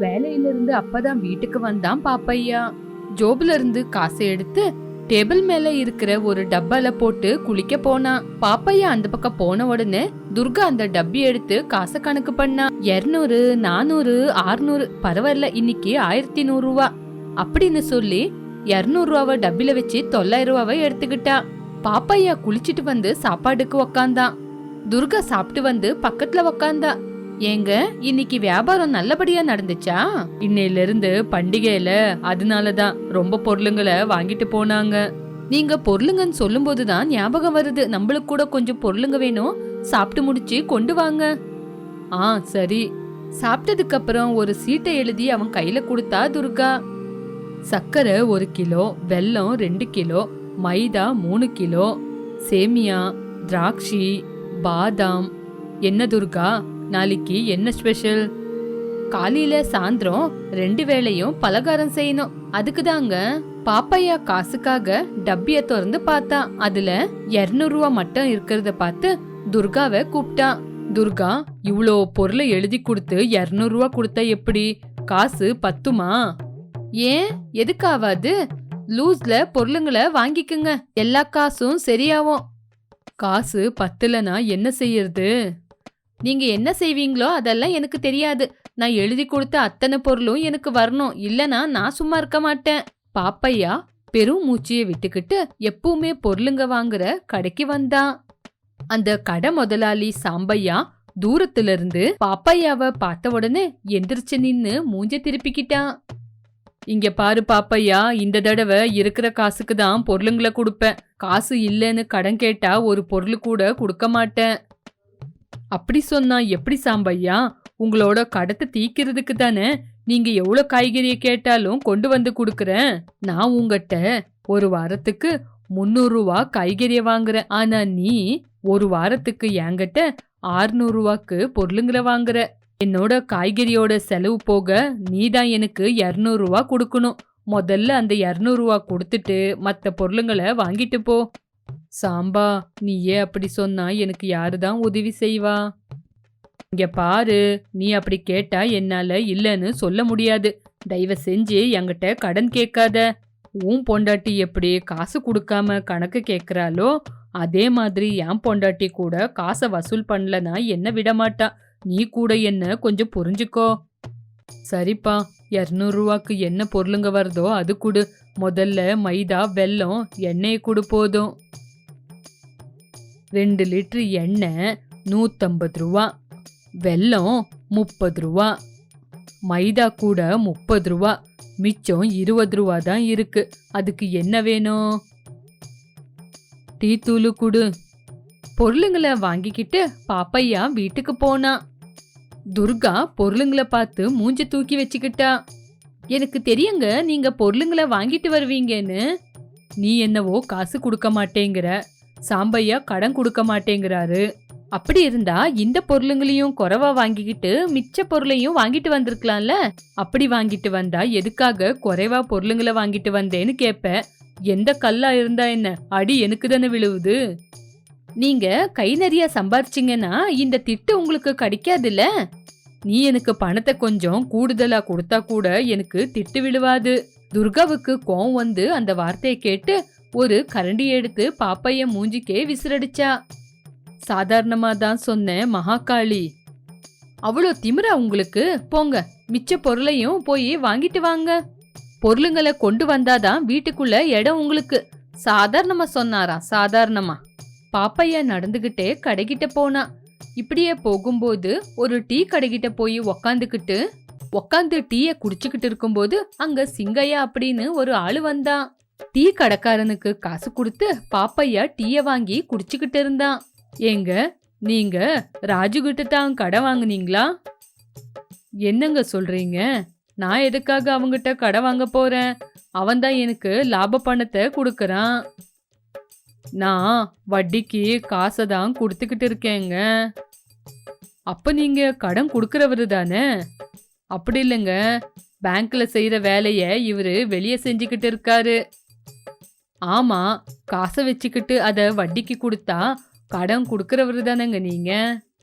வேலையில இருந்து அப்பதான் வீட்டுக்கு வந்தான் பாப்பையா. ஜோபுல இருந்து காசை எடுத்து டேபிள் மேல இருக்கிற ஒரு டப்பால போட்டு குளிக்க போனான் பாப்பையா அந்த பக்கம் போன உடனே துர்கா அந்த டப்பி எடுத்து காசை கணக்கு பண்ணா. இருநூறு நானூறு ஆறுநூறு பரவாயில்ல இன்னைக்கு ஆயிரத்தி நூறு ரூபா அப்படின்னு சொல்லி இருநூறு ரூபாவை டப்பில வச்சு தொள்ளாயிரம் ரூபாவை எடுத்துக்கிட்டா. பாப்பையா குளிச்சிட்டு வந்து சாப்பாடுக்கு உக்காந்தான் துர்கா சாப்பிட்டு வந்து பக்கத்துல உக்காந்தா. ஏங்க இன்னைக்கு வியாபாரம் நல்லபடியா நடந்துச்சா? இன்னையில இருந்து பண்டிகையில அதனாலதான் ரொம்ப பொருளுங்களை வாங்கிட்டு போனாங்க. நீங்க பொருளுங்கன்னு சொல்லும் தான் ஞாபகம் வருது நம்மளுக்கு கூட கொஞ்சம் பொருளுங்க வேணும் சாப்பிட்டு முடிச்சு கொண்டு வாங்க. ஆ சரி. சாப்பிட்டதுக்கு அப்புறம் ஒரு சீட்டை எழுதி அவன் கையில கொடுத்தா துர்கா. சர்க்கரை ஒரு கிலோ வெல்லம் ரெண்டு கிலோ மைதா மூணு கிலோ சேமியா திராட்சை பாதாம். என்ன துர்கா? நாளைக்கு என்ன ஸ்பெஷல் காலையில சாயந்தரம் ரெண்டு வேளையும் பலகாரம் செய்யணும். அதுக்கு தாங்க பாப்பையா காசுக்காக டப்பிய திறந்து பார்த்தா. அதுல இருநூறுவா மட்டும் இருக்கிறத பார்த்து துர்காவை கூப்பிட்டான் துர்கா இவ்வளோ பொருளை எழுதி கொடுத்து இரநூறுவா கொடுத்தா எப்படி? காசு பத்துமா? ஏன்? எதுக்காவாது? லூஸ்ல பொருளுங்களை வாங்கிக்குங்க. எல்லா காசும் சரியாவும் காசு பத்தலனா என்ன செய்யறது? நீங்க என்ன செய்வீங்களோ அதெல்லாம் எனக்கு தெரியாது. நான் எழுதி கொடுத்த அத்தனை பொருளும் எனக்கு வரணும். இல்லனா நான் சும்மா இருக்க மாட்டேன். பாப்பையா பெரும் மூச்சியை விட்டுக்கிட்டு எப்பவுமே பொருளுங்க வாங்குற கடைக்கு வந்தான் அந்த கடை முதலாளி சாம்பையா தூரத்துல இருந்து பாப்பையாவை பார்த்த உடனே எந்திரிச்சு நின்னு மூஞ்ச திருப்பிக்கிட்டான் இங்க பாரு பாப்பையா இந்த தடவை இருக்கிற காசுக்கு தான் பொருளுங்களை கொடுப்பேன். காசு இல்லைன்னு கடன் கேட்டா ஒரு பொருள் கூட கொடுக்க மாட்டேன். அப்படி சொன்னா எப்படி சாம்பையா உங்களோட கடத்தை தீக்கிறதுக்கு தானே நீங்க எவ்வளவு காய்கறியை கேட்டாலும் கொண்டு வந்து கொடுக்கறேன். நான் உங்ககிட்ட ஒரு வாரத்துக்கு முந்நூறு ரூபா காய்கறியை வாங்குறேன். ஆனா நீ ஒரு வாரத்துக்கு என்கிட்ட ஆறுநூறு ரூபாக்கு பொருளுங்களை வாங்குற. என்னோட காய்கறியோட செலவு போக நீ தான் எனக்கு இரநூறுவா கொடுக்கணும். முதல்ல அந்த இரநூறுவா கொடுத்துட்டு மற்ற பொருளுங்களை வாங்கிட்டு போ. சாம்பா நீயே அப்படி சொன்னா எனக்கு யாரு தான் உதவி செய்வா? இங்க பாரு நீ அப்படி கேட்டா என்னால இல்லைன்னு சொல்ல முடியாது. தயவு செஞ்சு என்கிட்ட கடன் கேட்காத. உன் பொண்டாட்டி எப்படி காசு கொடுக்காம கணக்கு கேட்குறாளோ அதே மாதிரி என் பொண்டாட்டி கூட காசை வசூல் பண்ணலனா என்ன விடமாட்டா நீ கூட என்ன கொஞ்சம் புரிஞ்சுக்கோ. சரிப்பா இரநூறுவாக்கு என்ன பொருளுங்க வருதோ அது கொடு. முதல்ல மைதா வெல்லம் எண்ணெய் கொடு போதும். ரெண்டு லிட்டரு எண்ணெய் நூற்றம்பது ரூபா. வெல்லம் முப்பது ரூபா. மைதா கூட முப்பது ரூபா. மிச்சம் இருபது ரூபா தான் இருக்கு. அதுக்கு என்ன வேணும்? டீத்தூளு கொடு. பொருளுங்களை வாங்கிக்கிட்டு பாப்பையா வீட்டுக்கு போனா. துர்கா பொருளுங்களை பார்த்து மூஞ்ச தூக்கி வச்சுக்கிட்டா. எனக்கு தெரியுங்க நீங்க பொருளுங்களை வாங்கிட்டு வருவீங்கன்னு. நீ என்னவோ காசு கொடுக்க மாட்டேங்கிற. சாம்பையா கடன் கொடுக்க மாட்டேங்கிறாரு. அப்படி இருந்தா இந்த பொருளுங்களையும் குறைவா வாங்கிக்கிட்டு மிச்ச பொருளையும் வாங்கிட்டு வந்திருக்கலாம்ல? அப்படி வாங்கிட்டு வந்தா எதுக்காக குறைவா பொருளுங்களை வாங்கிட்டு வந்தேன்னு கேப்ப. எந்த கல்லா இருந்தா என்ன? அடி எனக்கு தானே விழுவுது. நீங்க கை நிறைய சம்பாரிச்சிங்கன்னா இந்த திட்டு உங்களுக்கு கிடைக்காதுல்ல? நீ எனக்கு பணத்தை கொஞ்சம் கூடுதலா கொடுத்தா கூட எனக்கு திட்டு விழுவாது. துர்காவுக்கு கோவம் வந்து அந்த வார்த்தையை கேட்டு ஒரு கரண்டி எடுத்து பாப்பைய மூஞ்சிக்கே விசிறடிச்சா. சாதாரணமா தான் சொன்னேன் மகாகாளி. அவ்வளோ திமிரா உங்களுக்கு? போங்க மிச்ச பொருளையும் போய் வாங்கிட்டு வாங்க. பொருளுங்களை கொண்டு வந்தாதான் வீட்டுக்குள்ள இடம் உங்களுக்கு. சாதாரணமா சொன்னாரா சாதாரணமா. பாப்பையா நடந்துகிட்டே கடைகிட்ட போனா. இப்படியே போகும்போது ஒரு டீ கடைகிட்ட போய் உக்காந்துக்கிட்டு உக்காந்து டீய குடிச்சுக்கிட்டு இருக்கும்போது அங்க சிங்கையா அப்படின்னு ஒரு ஆளு வந்தான். டீ கடைக்காரனுக்கு காசு கொடுத்து பாப்பையா டீய வாங்கி குடிச்சுக்கிட்டு இருந்தான். ஏங்க நீங்க ராஜு கிட்ட தான் கடை வாங்குனீங்களா? என்னங்க சொல்றீங்க? நான் எதுக்காக அவங்கிட்ட கடை வாங்க போறேன்? அவன் தான் எனக்கு லாப பணத்தை கொடுக்கறான். நான் வட்டிக்கு காசை தான் கொடுத்துக்கிட்டு இருக்கேங்க. அப்ப நீங்க கடன் கொடுக்கறவரு தானே? அப்படி இல்லைங்க. பேங்க்ல செய்யற வேலைய இவரு வெளியே செஞ்சுக்கிட்டு இருக்காரு. ஆமா காசை வச்சுக்கிட்டு அதை வட்டிக்கு கொடுத்தா கடன் கொடுக்கறவரு தானேங்க நீங்க.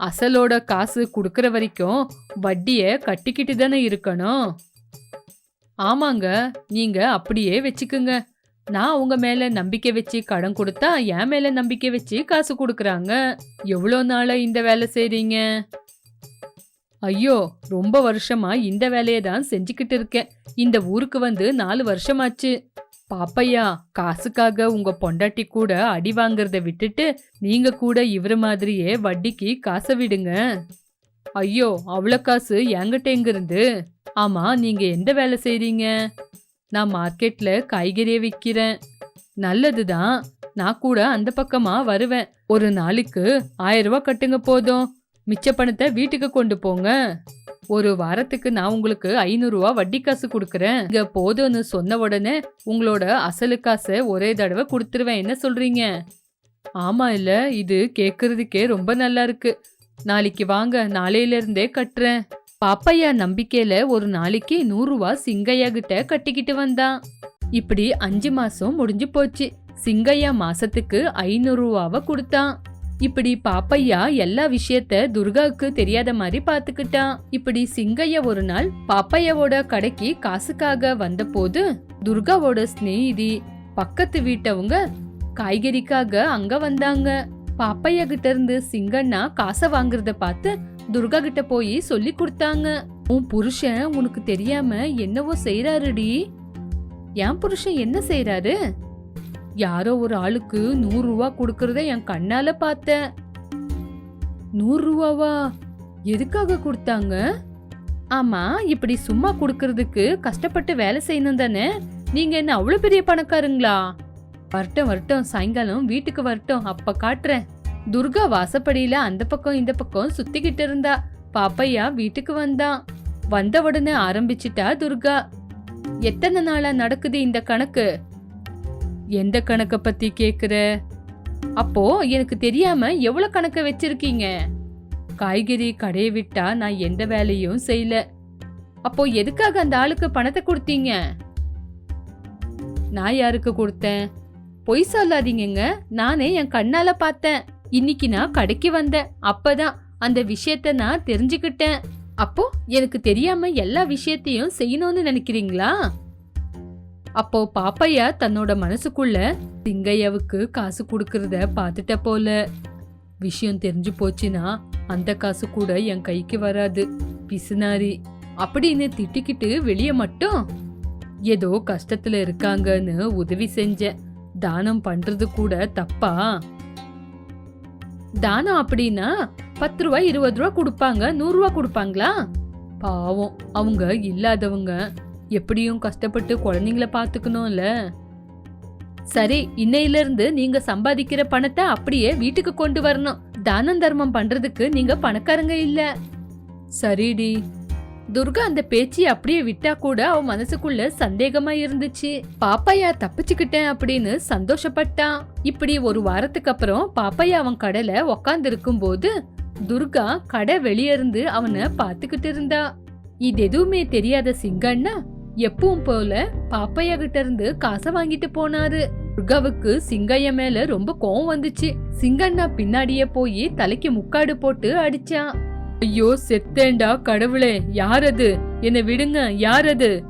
அசலோட காசு கொடுக்கற வரைக்கும் வட்டிய கட்டிக்கிட்டு தானே இருக்கணும். ஆமாங்க நீங்க அப்படியே வச்சுக்குங்க. நான் உங்க மேல நம்பிக்கை வச்சு கடன் கொடுத்தா என் மேல நம்பிக்கை வச்சு காசு கொடுக்கறாங்க. எவ்வளோ நாளா இந்த வேலை செய்றீங்க? ஐயோ ரொம்ப வருஷமா இந்த வேலையை தான் செஞ்சுக்கிட்டு இருக்கேன். இந்த ஊருக்கு வந்து நாலு வருஷமாச்சு. பாப்பையா காசுக்காக உங்க பொண்டாட்டி கூட அடி வாங்குறத விட்டுட்டு நீங்க கூட இவர மாதிரியே வட்டிக்கு காசை விடுங்க. ஐயோ அவ்வளோ காசு என்கிட்ட எங்கிருந்து? ஆமா நீங்க எந்த வேலை செய்றீங்க? நான் மார்க்கெட்ல காய்கறியை விற்கிறேன் நல்லதுதான் நான் கூட அந்த பக்கமா வருவேன். ஒரு நாளைக்கு ஆயிரம் ரூபாய் கட்டுங்க போதும். மிச்ச பணத்தை வீட்டுக்கு கொண்டு போங்க. ஒரு வாரத்துக்கு நான் உங்களுக்கு ஐநூறு வட்டி காசு கொடுக்குறேன். இங்க போதும்னு சொன்ன உடனே உங்களோட அசலு காசை ஒரே தடவை கொடுத்துருவேன் என்ன சொல்றீங்க. ஆமா இல்ல இது கேக்குறதுக்கே ரொம்ப நல்லா இருக்கு. நாளைக்கு வாங்க நாளையில இருந்தே கட்டுறேன். பாப்பையா நம்பிக்கையில ஒரு நாளைக்கு நூறுரூவா சிங்கையா கிட்ட கட்டிக்கிட்டு வந்தான். இப்படி அஞ்சு மாசம் முடிஞ்சு போச்சு. சிங்கையா மாசத்துக்கு ஐநூறுரூவாவை கொடுத்தான். இப்படி பாப்பையா எல்லா விஷயத்த துர்காவுக்கு தெரியாத மாதிரி பாத்துக்கிட்டான். இப்படி சிங்கையா ஒரு நாள் பாப்பையாவோட கடைக்கு காசுக்காக வந்தபோது துர்காவோட சிநேகிதி பக்கத்து வீட்டவங்க காய்கறிக்காக அங்க வந்தாங்க. பாப்பையா கிட்ட இருந்து சிங்கண்ணா காசை வாங்குறத பார்த்து துர்கா கிட்ட போய் சொல்லி கொடுத்தாங்க. உன் புருஷன் உனக்கு தெரியாம என்னவோ செய்யறாருடி என் புருஷன் என்ன செய்யறாரு யாரோ ஒரு ஆளுக்கு நூறு ரூபா கொடுக்கறத என் கண்ணால பார்த்தேன். நூறு ரூபாவா எதுக்காக கொடுத்தாங்க? ஆமா இப்படி சும்மா கொடுக்கறதுக்கு கஷ்டப்பட்டு வேலை செய்யணும் தானே? நீங்க என்ன அவ்வளவு பெரிய பணக்காரங்களா? வரட்டும் வரட்டும் சாயங்காலம் வீட்டுக்கு வரட்டும் அப்ப காட்டுறேன். துர்கா வாசப்படியில அந்த பக்கம் இந்த பக்கம் சுத்திக்கிட்டு இருந்தா. பாப்பையா வீட்டுக்கு வந்தான் வந்த உடனே ஆரம்பிச்சிட்டா துர்கா. எத்தனை நாளா நடக்குது இந்த கணக்கு? எந்த கணக்க பத்தி கேக்குற? அப்போ எனக்கு தெரியாம எவ்வளவு கணக்க வச்சிருக்கீங்க? காய்கறி கடையை விட்டா நான் எந்த வேலையும் செய்யல. அப்போ எதுக்காக அந்த ஆளுக்கு பணத்தை கொடுத்தீங்க? நான் யாருக்கு கொடுத்தேன்? பொய் சொல்லாதீங்கங்க. நானே என் கண்ணால பார்த்தேன். இன்னைக்கு நான் கடைக்கு வந்தேன். அப்பதான் அந்த விஷயத்த நான் தெரிஞ்சுக்கிட்டேன். அப்போ எனக்கு தெரியாம எல்லா விஷயத்தையும் செய்யணும்னு நினைக்கிறீங்களா? அப்போ பாப்பையா தன்னோட மனசுக்குள்ள சிங்கையாவுக்கு காசு கொடுக்கறத பார்த்துட்ட போல. விஷயம் தெரிஞ்சு போச்சுன்னா அந்த காசு கூட என் கைக்கு வராது பிசுனாரி. அப்படின்னு திட்டிக்கிட்டு வெளியே மட்டும். ஏதோ கஷ்டத்துல இருக்காங்கன்னு உதவி செஞ்சேன் தானம் பண்றது கூட தப்பா? தானம் அப்படின்னா பத்து ரூபாய் இருபது ரூபா கொடுப்பாங்க நூறு ரூபா கொடுப்பாங்களா? பாவம் அவங்க இல்லாதவங்க. எப்படியும் கஷ்டப்பட்டு குழந்தைங்கள பார்த்துக்கணும்ல சரி இன்னையிலிருந்து நீங்க சம்பாதிக்கிற பணத்தை அப்படியே வீட்டுக்கு கொண்டு வரணும். தானம் தர்மம் பண்றதுக்கு நீங்க பணக்காரங்க இல்ல. சரிடி. துர்கா அந்த பேச்சு அப்படியே விட்டா கூட அவன் மனசுக்குள்ள சந்தேகமா இருந்துச்சு. பாப்பையா தப்பிச்சுக்கிட்டேன் அப்படின்னு சந்தோஷப்பட்டான். இப்படி ஒரு வாரத்துக்கு அப்புறம் பாப்பையா அவன் கடையில உக்காந்து இருக்கும்போது துர்கா கடை வெளியே இருந்து அவனை பாத்துக்கிட்டு இருந்தா. இது எதுவுமே தெரியாத சிங்கண்ணா எப்பவும் போல பாப்பையா கிட்ட இருந்து காசை வாங்கிட்டு போனாரு. துர்காவுக்கு சிங்கைய மேல ரொம்ப கோவம் வந்துச்சு. சிங்கண்ணா பின்னாடியே போய் தலைக்கு முக்காடு போட்டு அடிச்சான். ஐயோ செத்தேண்டா கடவுளே யார் அது என்னை விடுங்க யார் அது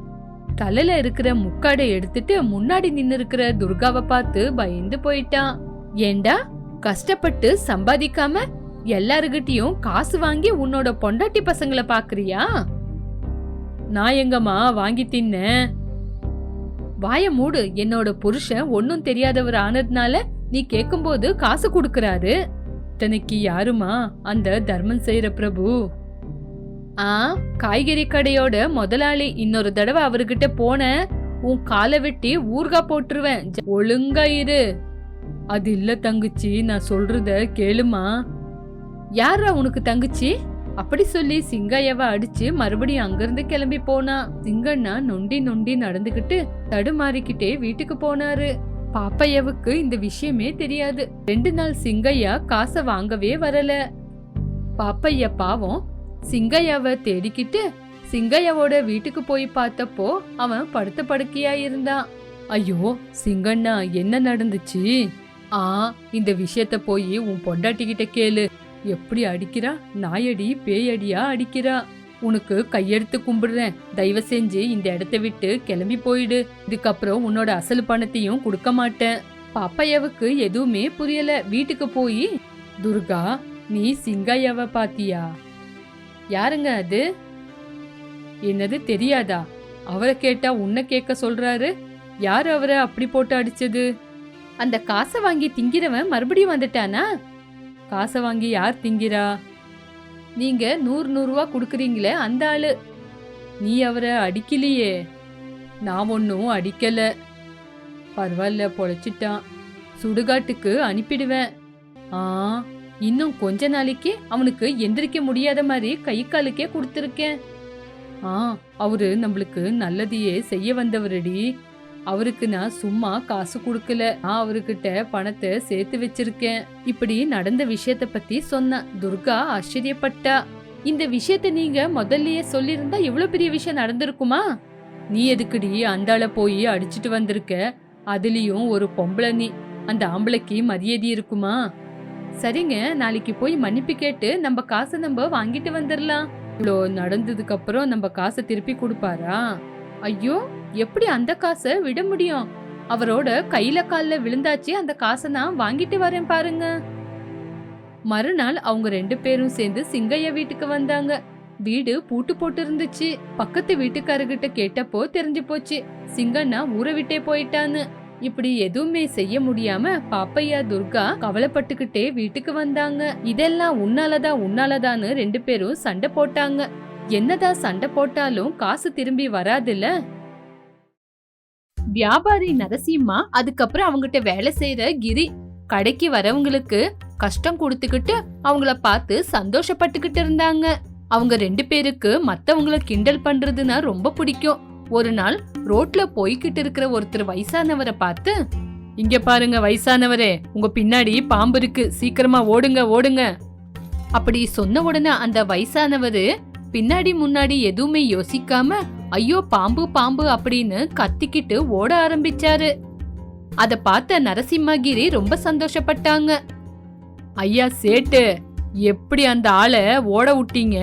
தலையில இருக்கிற முக்காடை எடுத்துட்டு முன்னாடி நின்னு இருக்கிற துர்காவை பார்த்து பயந்து போயிட்டான். ஏண்டா கஷ்டப்பட்டு சம்பாதிக்காம எல்லாருகிட்டயும் காசு வாங்கி உன்னோட பொண்டாட்டி பசங்களை பாக்குறியா? நான் எங்கம்மா வாங்கி தின்னேன். வாய மூடு என்னோட புருஷன் ஒன்னும் தெரியாதவர் ஆனதுனால நீ கேக்கும்போது காசு கொடுக்கறாரு. இத்தனைக்கு யாருமா அந்த தர்மம் செய்யற பிரபு? ஆ காய்கறி கடையோட முதலாளி இன்னொரு தடவை அவர்கிட்ட போன உன் காலை வெட்டி ஊர்கா போட்டுருவேன். ஜ- ஒழுங்கா இரு. அது இல்ல தங்கச்சி நான் சொல்றத கேளுமா. யாரா உனக்கு தங்கச்சி? அப்படி சொல்லி சிங்கையவ அடிச்சு மறுபடியும் அங்கிருந்து கிளம்பி போனா சிங்கண்ணா நொண்டி நொண்டி நடந்துகிட்டு தடுமாறிக்கிட்டே வீட்டுக்கு போனாரு. பாப்பையாவுக்கு இந்த விஷயமே தெரியாது. ரெண்டு நாள் சிங்கையா காசை வாங்கவே வரல. பாப்பையா பாவம் சிங்கையாவை தேடிக்கிட்டு சிங்கையாவோட வீட்டுக்கு போய் பார்த்தப்போ அவன் படுத்த படுக்கையா இருந்தான். ஐயோ சிங்கண்ணா என்ன நடந்துச்சு? ஆ இந்த விஷயத்த போய் உன் பொண்டாட்டி கிட்ட கேளு. எப்படி அடிக்கிறா? நாயடி பேயடியா அடிக்கிறா? உனக்கு கையெடுத்து கும்பிடுறேன். தயவு செஞ்சு இந்த இடத்த விட்டு கிளம்பி போயிடு. இதுக்கப்புறம் உன்னோட அசல் பணத்தையும் கொடுக்க மாட்டேன். பாப்பையாவுக்கு எதுவுமே புரியல. வீட்டுக்கு போய் துர்கா நீ சிங்கையாவ பாத்தியா? யாருங்க அது? என்னது தெரியாதா? அவரை கேட்டா உன்னை கேட்க சொல்றாரு. யார் அவரை அப்படி போட்டு அடிச்சது? அந்த காசை வாங்கி திங்கிறவன் மறுபடியும் வந்துட்டானா? காசை வாங்கி யார் திங்கிறா? நீங்க நூறு நூறுரூவா கொடுக்குறீங்களே அந்த ஆளு. நீ அவரை அடிக்கலையே. நான் ஒன்றும் அடிக்கல. பரவாயில்ல பொழைச்சிட்டான். சுடுகாட்டுக்கு அனுப்பிடுவேன். ஆ இன்னும் கொஞ்ச நாளைக்கு அவனுக்கு எந்திரிக்க முடியாத மாதிரி கை காலுக்கே கொடுத்துருக்கேன். ஆ அவரு நம்மளுக்கு நல்லதையே செய்ய வந்தவரடி. அவருக்கு நான் சும்மா காசு கொடுக்கல. நான் அவர்கிட்ட பணத்தை சேர்த்து வச்சிருக்கேன். இப்படி நடந்த விஷயத்த பத்தி சொன்ன துர்கா ஆச்சரியப்பட்டா. இந்த விஷயத்த நீங்க முதல்லயே சொல்லியிருந்தா இவ்வளவு பெரிய விஷயம் நடந்திருக்குமா? நீ எதுக்குடி அந்தாள போய் அடிச்சிட்டு வந்திருக்க? அதுலயும் ஒரு பொம்பளை நீ. அந்த ஆம்பளைக்கு மரியாதை இருக்குமா? சரிங்க நாளைக்கு போய் மன்னிப்பு கேட்டு நம்ம காசை நம்ம வாங்கிட்டு வந்துடலாம் இவ்வளோ நடந்ததுக்கு அப்புறம் நம்ம காசை திருப்பி கொடுப்பாரா? ஐயோ எப்படி அந்த காசை விட முடியும்? அவரோட கையில கால்ல விழுந்தாச்சு அந்த காசை நான் வாங்கிட்டு வரேன் பாருங்க. மறுநாள் அவங்க ரெண்டு பேரும் சேர்ந்து சிங்கையா வீட்டுக்கு வந்தாங்க. வீடு பூட்டு போட்டு இருந்துச்சு பக்கத்து வீட்டுக்காரர்கிட்ட கேட்டப்போ தெரிஞ்சு போச்சு சிங்கண்ணா ஊரை விட்டே போயிட்டான்னு. இப்படி எதுவுமே செய்ய முடியாம பாப்பையா துர்கா கவலைப்பட்டுக்கிட்டே வீட்டுக்கு வந்தாங்க. இதெல்லாம் உன்னாலதான் உன்னாலதான்னு ரெண்டு பேரும் சண்டை போட்டாங்க. என்னதான் சண்டை போட்டாலும் காசு திரும்பி வராதுல்ல? வியாபாரி நரசிம்மா அதுக்கப்புறம் அவங்கிட்ட வேலை செய்யற கிரி கடைக்கு வரவங்களுக்கு கஷ்டம் கொடுத்துக்கிட்டு அவங்கள பார்த்து சந்தோஷப்பட்டுக்கிட்டு இருந்தாங்க. அவங்க ரெண்டு பேருக்கு மத்தவங்கள கிண்டல் பண்றதுன்னா ரொம்ப பிடிக்கும். ஒரு நாள் ரோட்ல போய்கிட்டு இருக்கிற ஒருத்தர் வயசானவரை பார்த்து இங்க பாருங்க வயசானவரே உங்க பின்னாடி பாம்பு இருக்கு சீக்கிரமா ஓடுங்க ஓடுங்க. அப்படி சொன்ன உடனே அந்த வயசானவரு பின்னாடி முன்னாடி எதுவுமே யோசிக்காம ஐயோ பாம்பு பாம்பு அப்படின்னு கத்திக்கிட்டு ஓட ஆரம்பிச்சாரு. அத பார்த்த நரசிம்மகிரி ரொம்ப சந்தோஷப்பட்டாங்க. ஐயா சேட்டு எப்படி அந்த ஆளை ஓட விட்டீங்க?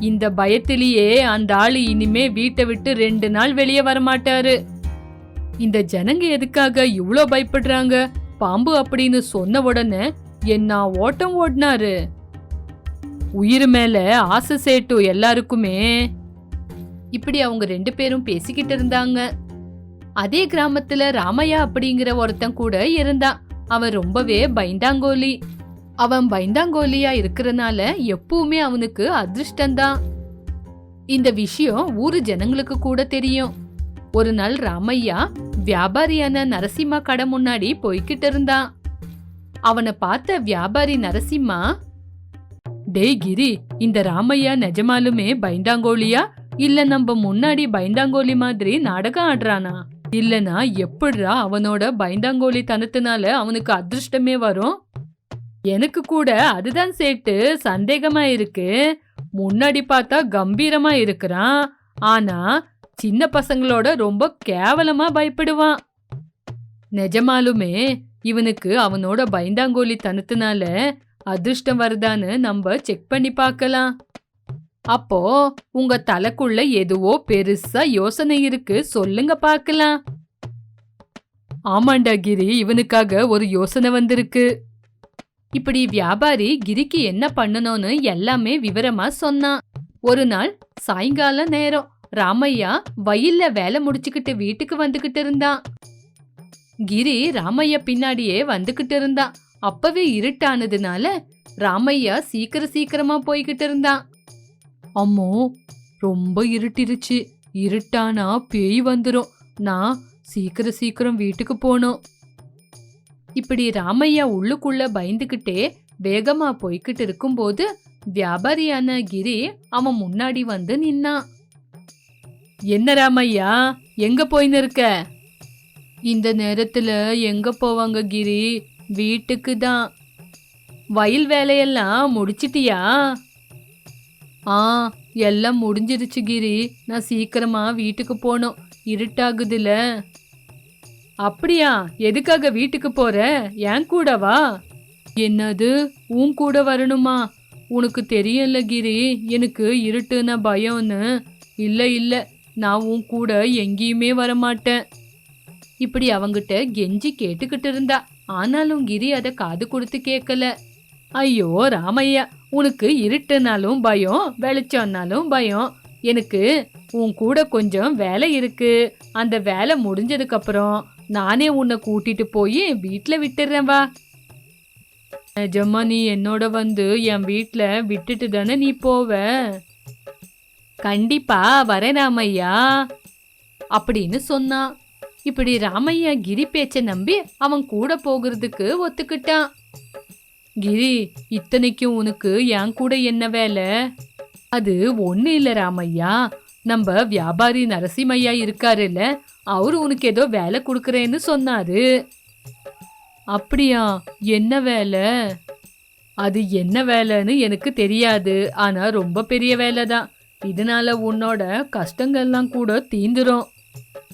இந்த பயத்திலேயே அந்த ஆளு இனிமே வீட்டை விட்டு ரெண்டு நாள் வெளியே வரமாட்டாரு. இந்த ஜனங்க எதுக்காக இவ்வளோ பயப்படுறாங்க? பாம்பு அப்படின்னு சொன்ன உடனே என்ன ஓட்டம் ஓடினாரு? உயிர் மேல ஆசை சேட்டு எல்லாருக்குமே. இப்படி அவங்க ரெண்டு பேரும் பேசிக்கிட்டு இருந்தாங்க. அதே கிராமத்துல ராமையா அப்படிங்கிற ஒருத்தன் கூட இருந்தான். அவன் ரொம்பவே பைந்தாங்கோலி அவன் பைந்தாங்கோலியா இருக்கிறனால எப்பவுமே அவனுக்கு அதிர்ஷ்டம்தான் இந்த விஷயம் ஊரு ஜனங்களுக்கு கூட தெரியும். ஒரு நாள் ராமையா வியாபாரியான நரசிம்மா கடை முன்னாடி போய்கிட்டு இருந்தான். அவனை பார்த்த வியாபாரி நரசிம்மா டேய் கிரி இந்த ராமையா நிஜமாலுமே பைந்தாங்கோலியா இல்ல நம்ம முன்னாடி பைந்தாங்கோலி மாதிரி நாடகம் ஆடுறானா? இல்லனா எப்படிரா அவனோட பைந்தாங்கோலி தனத்தினால அவனுக்கு அதிர்ஷ்டமே வரும்? எனக்கு கூட அதுதான் சேட்டு சந்தேகமா இருக்கு. முன்னாடி பார்த்தா கம்பீரமா இருக்கிறான். ஆனா சின்ன பசங்களோட ரொம்ப கேவலமா பயப்படுவான். நிஜமாலுமே இவனுக்கு அவனோட பைந்தாங்கோலி தனத்தினால அதிர்ஷ்டம் வருதான்னு நம்ம செக் பண்ணி பார்க்கலாம். அப்போ உங்க தலைக்குள்ள எதுவோ பெருசா யோசனை இருக்கு சொல்லுங்க பார்க்கலாம். ஆமாண்டா கிரி இவனுக்காக ஒரு யோசனை வந்திருக்கு. இப்படி வியாபாரி கிரிக்கு என்ன பண்ணணும்னு எல்லாமே விவரமா சொன்னான். ஒரு நாள் சாயங்கால நேரம் ராமையா வயல்ல வேலை முடிச்சுக்கிட்டு வீட்டுக்கு வந்துகிட்டு இருந்தான். கிரி ராமையா பின்னாடியே வந்துகிட்டு இருந்தான். அப்பவே இருட்டானதுனால ராமையா சீக்கிர சீக்கிரமா போய்கிட்டு இருந்தான். அம்மோ ரொம்ப இருட்டிருச்சு. இருட்டானா பேய் வந்துரும். நான் சீக்கிர சீக்கிரம் வீட்டுக்கு போகணும் இப்படி ராமையா உள்ளுக்குள்ள பயந்துகிட்டே வேகமா போய்கிட்டு இருக்கும்போது வியாபாரியான கிரி அவன் முன்னாடி வந்து நின்னான். என்ன ராமையா எங்க போயின்னு இருக்க? இந்த நேரத்துல எங்க போவாங்க கிரி? வீட்டுக்கு தான் வயல் வேலையெல்லாம் முடிச்சிட்டியா? ஆ எல்லாம் முடிஞ்சிருச்சு கிரி. நான் சீக்கிரமா வீட்டுக்கு போகணும் இருட்டாகுதுல. அப்படியா? எதுக்காக வீட்டுக்கு போற? என் கூட வா என்னது? உன் கூட வரணுமா? உனக்கு தெரியல கிரி. எனக்கு இருட்டுன பயம்னு. இல்லை இல்லை. நான் உன் கூட எங்கேயுமே வரமாட்டேன். இப்படி அவங்கிட்ட கெஞ்சி கேட்டுக்கிட்டு இருந்தா. ஆனாலும் கிரி அதை காது கொடுத்து கேட்கல. ஐயோ ராமையா உனக்கு இருட்டுனாலும் பயம் வெளிச்சம்னாலும் பயம். எனக்கு உன் கூட கொஞ்சம் வேலை இருக்கு. அந்த வேலை முடிஞ்சதுக்கு அப்புறம் நானே உன்னை கூட்டிட்டு போய் வீட்டில் விட்டுறேன் வா. நிஜமா நீ என்னோட வந்து என் வீட்டில் விட்டுட்டு தானே நீ போவ? கண்டிப்பா வரேன் ராமையா அப்படின்னு சொன்னான். இப்படி ராமையா கிரி பேச்ச நம்பி அவன் கூட போகிறதுக்கு ஒத்துக்கிட்டான். கிரி இத்தனைக்கும் உனக்கு என் கூட என்ன வேலை? அது ஒண்ணு இல்ல ராமையா. நம்ம வியாபாரி நரசிம்மையா இருக்காருல்ல அவரு உனக்கு ஏதோ வேலை கொடுக்கறேன்னு சொன்னாரு. அப்படியா? என்ன வேலை? அது என்ன வேலைன்னு எனக்கு தெரியாது. ஆனா ரொம்ப பெரிய வேலை தான் இதனால உன்னோட கஷ்டங்கள்லாம் கூட தீந்துரும்.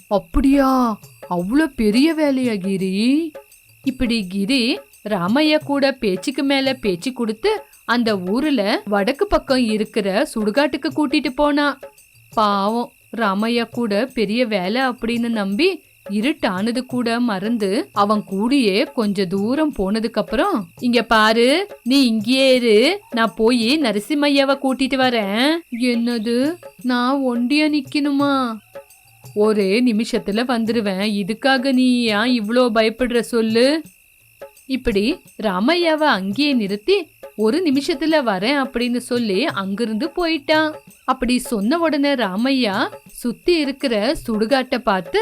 அப்படியா? அவ்வளோ பெரிய வேலையா கிரி? இப்படி கிரி ராமையா கூட பேச்சுக்கு மேல பேச்சு கொடுத்து அந்த ஊர்ல வடக்கு பக்கம் இருக்கிற சுடுகாட்டுக்கு கூட்டிட்டு போனா. பாவம் ராமையா கூட பெரிய வேலை அப்படின்னு நம்பி இருட்டானது கூட மறந்து அவன் கூடியே கொஞ்ச தூரம் போனதுக்கு அப்புறம் இங்க பாரு நீ இங்கேயே இரு நான் போய் நரசிம்மையாவை கூட்டிட்டு வரேன். என்னது? நான் ஒண்டியா நிக்கணுமா? ஒரே நிமிஷத்துல வந்துடுவேன் இதுக்காக நீ ஏன் இவ்வளோ பயப்படுற சொல்லு. இப்படி ராமையாவை அங்கேயே நிறுத்தி ஒரு நிமிஷத்துல வரேன் அப்படின்னு சொல்லி அங்கிருந்து போயிட்டான். அப்படி சொன்ன உடனே ராமையா சுத்தி இருக்கிற சுடுகாட்டை பார்த்து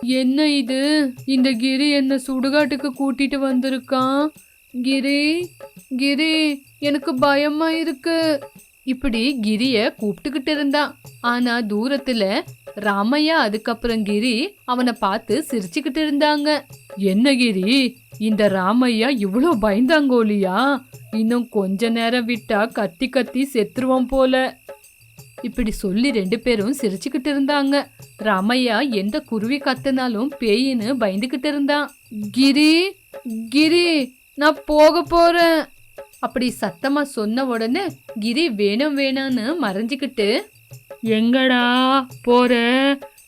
என்ன இது? இந்த கிரி என்ன சுடுகாட்டுக்கு கூட்டிட்டு வந்திருக்கான்? கிரி கிரி எனக்கு பயமா இருக்கு. இப்படி கிரிய கூப்பிட்டுக்கிட்டு இருந்தான். ஆனா தூரத்துல ராமையா அதுக்கப்புறம் கிரி அவனை பார்த்து சிரிச்சுக்கிட்டு இருந்தாங்க. என்ன கிரி? இந்த ராமையா இவ்வளோ பயந்தாங்கோலியா இன்னும் கொஞ்ச நேரம் விட்டா கத்தி கத்தி செத்துருவோம் போல. இப்படி சொல்லி ரெண்டு பேரும் சிரிச்சுக்கிட்டு இருந்தாங்க. ராமையா எந்த குருவி கத்துனாலும் பேயின்னு பயந்துக்கிட்டு இருந்தான் கிரி கிரி நான் போக போறேன். அப்படி சத்தமா சொன்ன உடனே கிரி வேணும் வேணான்னு மறைஞ்சுக்கிட்டு எங்கடா போற?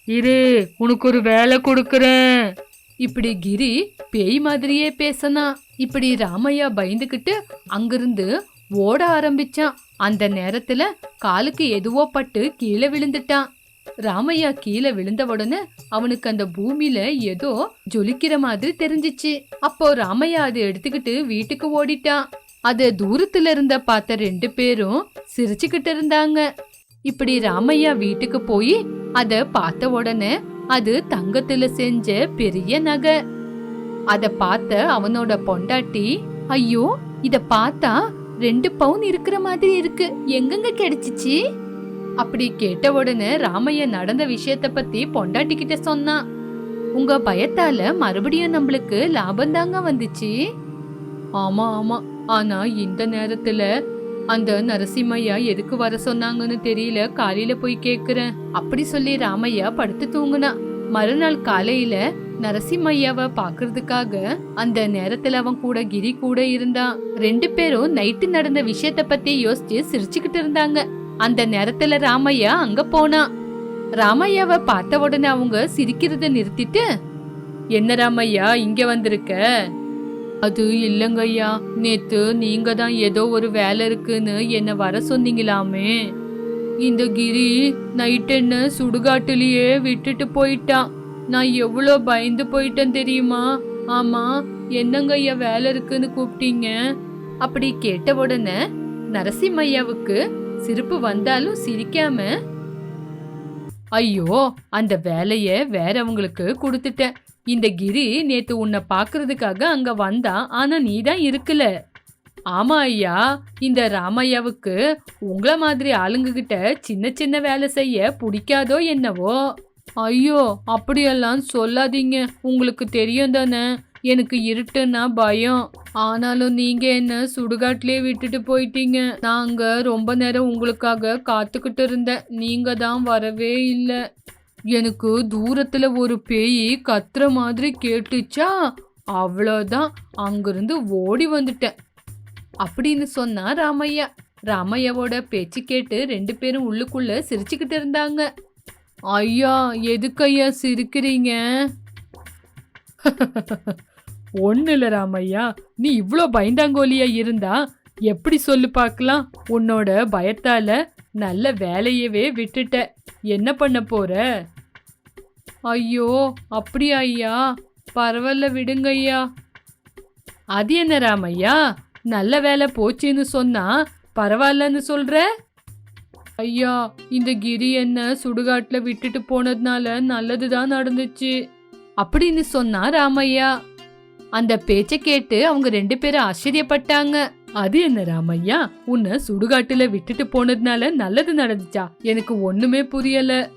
இரு உனக்கு ஒரு வேலை கொடுக்கறேன். இப்படி கிரி பேய் மாதிரியே பேசனா இப்படி ராமையா பயந்துகிட்டு அங்கிருந்து ஓட ஆரம்பிச்சான். அந்த நேரத்துல காலுக்கு எதுவோ பட்டு கீழே விழுந்துட்டான். ராமையா கீழே விழுந்த உடனே அவனுக்கு அந்த பூமியில ஏதோ ஜொலிக்கிற மாதிரி தெரிஞ்சிச்சு. அப்போ ராமையா அதை எடுத்துக்கிட்டு வீட்டுக்கு ஓடிட்டான். அத தூரத்துல இருந்த பார்த்த ரெண்டு பேரும் சிரிச்சுக்கிட்டு இருந்தாங்க. இப்படி ராமையா வீட்டுக்கு போய் அத பார்த்த உடனே அது தங்கத்துல செஞ்ச பெரிய நகை. அத பார்த்த அவனோட பொண்டாட்டி ஐயோ இத பார்த்தா ரெண்டு பவுன் இருக்கிற மாதிரி இருக்கு. எங்கெங்க கிடைச்சிச்சு? அப்படி கேட்ட உடனே ராமையா நடந்த விஷயத்த பத்தி பொண்டாட்டி கிட்ட சொன்னான் உங்க பயத்தால மறுபடியும் நம்மளுக்கு லாபம் தாங்க வந்துச்சு. ஆமா ஆமா. ஆனா இந்த நேரத்துல அந்த நரசிம்மையா எதுக்கு வர சொன்னாங்கன்னு தெரியல காலையில போய் கேக்குறேன். அப்படி சொல்லி ராமையா படுத்து தூங்குனா. மறுநாள் காலையில நரசிம்மையாவை பாக்குறதுக்காக அந்த நேரத்துல அவன் கூட கிரி கூட இருந்தான். ரெண்டு பேரும் நைட்டு நடந்த விஷயத்த பத்தி யோசிச்சு சிரிச்சுக்கிட்டு இருந்தாங்க. அந்த நேரத்துல ராமையா அங்க போனான் ராமையாவை பார்த்த உடனே அவங்க சிரிக்கிறத நிறுத்திட்டு என்ன ராமையா இங்க வந்திருக்க? அது இல்லைங்கய்யா. நேத்து நீங்க தான் ஏதோ ஒரு வேலை இருக்குன்னு என்ன வர சொன்னீங்களாமே. இந்த கிரி நைட் என்ன சுடுகாட்டுலயே விட்டுட்டு போயிட்டான் நான் எவ்வளோ பயந்து போயிட்டேன் தெரியுமா? ஆமா என்னங்கய்யா வேலை இருக்குன்னு கூப்பிட்டீங்க. அப்படி கேட்ட உடனே நரசிம்மையாவுக்கு சிரிப்பு வந்தாலும் சிரிக்காம ஐயோ அந்த வேலைய வேறவங்களுக்கு கொடுத்துட்டேன். இந்த கிரி நேத்து உன்னை பாக்குறதுக்காக அங்க வந்தான் ஆனா நீ தான் இருக்கல. ஆமா ஐயா இந்த ராமையாவுக்கு உங்கள மாதிரி ஆளுங்ககிட்ட சின்ன சின்ன வேலை செய்ய பிடிக்காதோ என்னவோ? ஐயோ அப்படியெல்லாம் சொல்லாதீங்க. உங்களுக்கு தெரியும் தானே எனக்கு இருட்டுன்னா பயம். ஆனாலும் நீங்க என்ன சுடுகாட்டிலே விட்டுட்டு போயிட்டீங்க. நாங்க ரொம்ப நேரம் உங்களுக்காக காத்துக்கிட்டு இருந்தேன். நீங்க தான் வரவே இல்லை. எனக்கு தூரத்துல ஒரு பேய் கத்துற மாதிரி கேட்டுச்சா? அவ்வளோதான் அங்கிருந்து ஓடி வந்துட்டேன். அப்படின்னு சொன்னா ராமையா. ராமையாவோட பேச்சு கேட்டு ரெண்டு பேரும் உள்ளுக்குள்ள சிரிச்சுக்கிட்டு இருந்தாங்க. ஐயா எதுக்கையா சிரிக்கிறீங்க? ஒன்றும் இல்லை ராமையா. நீ இவ்வளோ பயந்தாங்கோலியா இருந்தா எப்படி சொல்லு பார்க்கலாம் உன்னோட பயத்தால நல்ல வேலையவே விட்டுட்ட. என்ன பண்ண போற? ஐயோ அப்படியா ஐயா? பரவாயில்ல விடுங்க ஐயா. அது என்ன ராமையா? நல்ல வேலை போச்சுன்னு சொன்னா பரவாயில்லன்னு சொல்ற? ஐயா இந்த கிரி என்ன சுடுகாட்டுல விட்டுட்டு போனதுனால நல்லதுதான் நடந்துச்சு. அப்படின்னு சொன்னா ராமையா? அந்த பேச்சை கேட்டு அவங்க ரெண்டு பேரும் ஆச்சரியப்பட்டாங்க. அது என்ன ராமையா? உன்னை சுடுகாட்டுல விட்டுட்டு போனதுனால நல்லது நடந்துச்சா? எனக்கு ஒண்ணுமே புரியல.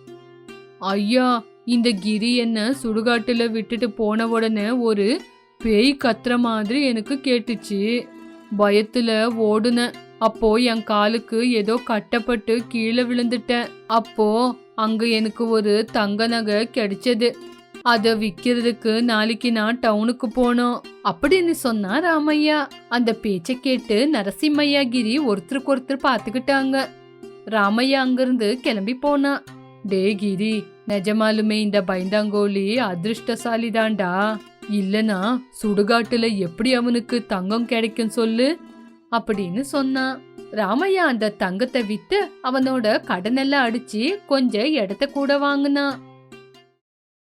ஐயா இந்த கிரி என்ன சுடுகாட்டுல விட்டுட்டு போன உடனே ஒரு பேய் கத்துற மாதிரி எனக்கு கேட்டுச்சு. பயத்துல ஓடுனேன். அப்போ என் காலுக்கு ஏதோ கட்டப்பட்டு கீழே விழுந்துட்டேன். அப்போ அங்க எனக்கு ஒரு தங்க நகை கிடைச்சது. அதை விற்கிறதுக்கு நாளைக்கு நான் டவுனுக்கு போனோம். அப்படின்னு சொன்னா ராமையா. அந்த பேச்சை கேட்டு நரசிம்மையா கிரி ஒருத்தருக்கு ஒருத்தர் பார்த்துக்கிட்டாங்க ராமையா அங்கிருந்து கிளம்பி போனான் டே கிரி நிஜமாலுமே இந்த பைந்தாங்கோலி அதிர்ஷ்டசாலி தான்டா இல்லனா சுடுகாட்டுல எப்படி அவனுக்கு தங்கம் கிடைக்கும் சொல்லு? அப்படின்னு சொன்னான் ராமையா அந்த தங்கத்தை வித்து அவனோட கடனெல்லாம் அடிச்சு கொஞ்சம் இடத்த கூட வாங்கினான்